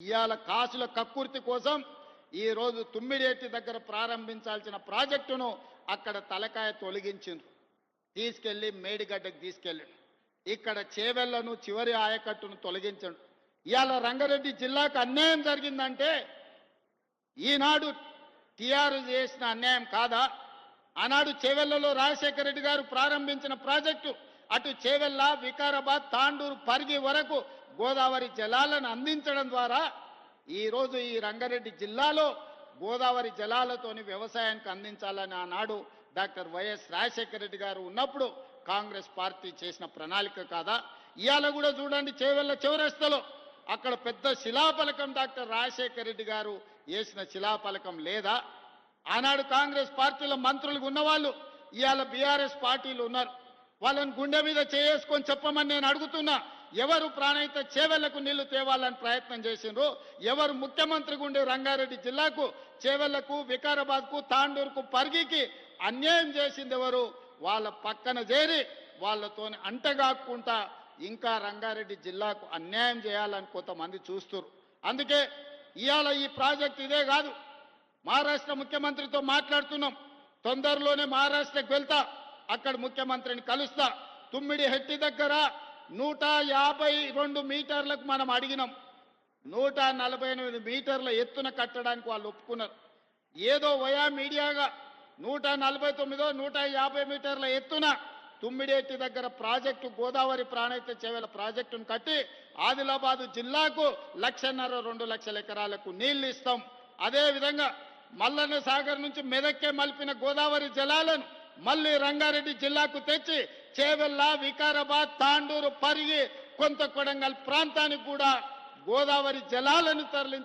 ఇవాళ కాసుల కక్కుర్తి కోసం ఈరోజు రోజు తుమ్మిడేటి దగ్గర ప్రారంభించాల్సిన ప్రాజెక్టును అక్కడ తలకాయ తొలగించిండ్రు. తీసుకెళ్ళి మేడిగడ్డకు తీసుకెళ్ళండి. ఇక్కడ చేవెళ్ళను చివరి ఆయకట్టును తొలగించండు. ఇవాళ రంగారెడ్డి జిల్లాకు అన్యాయం జరిగిందంటే ఈనాడు టీఆర్ఎస్ చేసిన అన్యాయం కాదా? ఆనాడు చేవెళ్ళలో రాజశేఖర రెడ్డి గారు ప్రారంభించిన ప్రాజెక్టు అటు చేవెళ్ళ వికారాబాద్ తాండూరు పరిగి వరకు గోదావరి జలాలను అందించడం ద్వారా ఈరోజు ఈ రంగారెడ్డి జిల్లాలో గోదావరి జలాలతోని వ్యవసాయానికి అందించాలని ఆనాడు డాక్టర్ వైఎస్ రాజశేఖర రెడ్డి గారు ఉన్నప్పుడు కాంగ్రెస్ పార్టీ చేసిన ప్రణాళిక కాదా? ఇవాళ కూడా చూడండి చేవెళ్ళ చివరస్తలో అక్కడ పెద్ద శిలాఫలకం డాక్టర్ రాజశేఖర రెడ్డి గారు వేసిన శిలాఫలకం లేదా? ఆనాడు కాంగ్రెస్ పార్టీలో మంత్రులుగా ఉన్నవాళ్ళు ఇవాళ బీఆర్ఎస్ పార్టీలు ఉన్నారు. వాళ్ళని గుండె మీద చేసుకొని చెప్పమని నేను అడుగుతున్నా. ఎవరు ప్రాణహిత చేవెళ్ళకు నీళ్ళు తేవాలని ప్రయత్నం చేసిండ్రు? ఎవరు ముఖ్యమంత్రి ఉండే రంగారెడ్డి జిల్లాకు చేవెళ్ళకు వికారాబాద్కు తాండూరుకు పరిగికి అన్యాయం చేసింది ఎవరు? వాళ్ళ పక్కన చేరి వాళ్ళతో అంటగాకుండా ఇంకా రంగారెడ్డి జిల్లాకు అన్యాయం చేయాలని కొంతమంది చూస్తురు అందుకే ఇవాళ ఈ ప్రాజెక్ట్ ఇదే కాదు. మహారాష్ట్ర ముఖ్యమంత్రితో మాట్లాడుతున్నాం. తొందరలోనే మహారాష్ట్రకు వెళ్తా. అక్కడ ముఖ్యమంత్రిని కలుస్తా. తుమ్మిడి హెట్టి దగ్గర నూట యాభై రెండు మీటర్లకు మనం అడిగినాం. నూట నలభై ఎనిమిది మీటర్ల ఎత్తున కట్టడానికి వాళ్ళు ఒప్పుకున్నారు. ఏదో వయా మీడియాగా నూట నలభై తొమ్మిదో నూట యాభై మీటర్ల ఎత్తున తుమ్మిడేటి దగ్గర ప్రాజెక్టు గోదావరి ప్రాణైత చేవల ప్రాజెక్టును కట్టి ఆదిలాబాదు జిల్లాకు లక్షన్నర రెండు లక్షల ఎకరాలకు నీళ్ళు ఇస్తాం. అదే విధంగా మల్లన్న సాగర్ నుంచి మెదక్కే మలిపిన గోదావరి జలాలను మళ్ళీ రంగారెడ్డి జిల్లాకు తెచ్చి చేవెళ్ళ వికారాబాద్ తాండూరు పరిగి కొంత కొడంగల్ ప్రాంతానికి కూడా గోదావరి జలాలను తరలించి